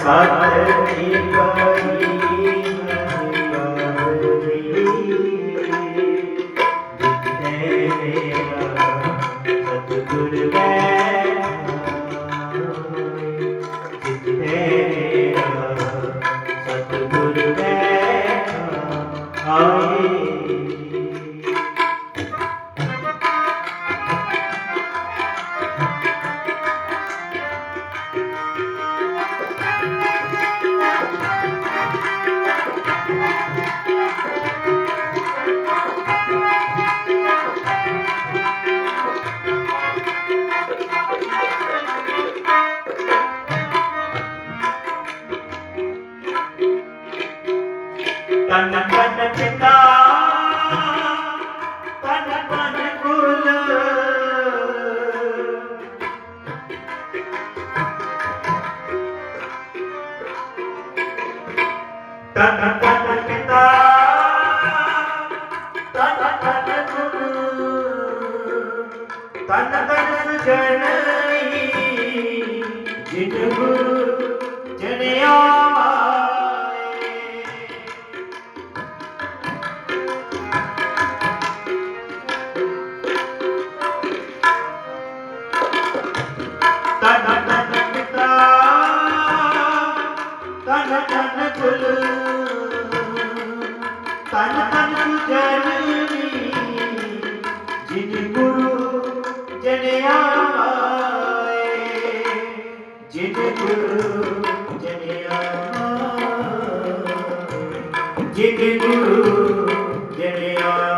ਸਤਿ ਤਨ ਤਨ ਪਿਤਾ ਤਨ ਤਨ ਕੁਲ ਤਨ ਤਨ ਤਨ ਤਨ ਸੁਜਨਈ ਜਿਨ ਗੁਰੂ ਜਨਿਆ ਮਾਏ ਤਨ ਤਨ ਪਿਤਾ, ਤਨ ਤਨ ਕੁਲ, ਤਨ ਤਨ ਸੁਜਨਨੀ ਜੇ ਗੁਰੂ ਜਨਿਆ।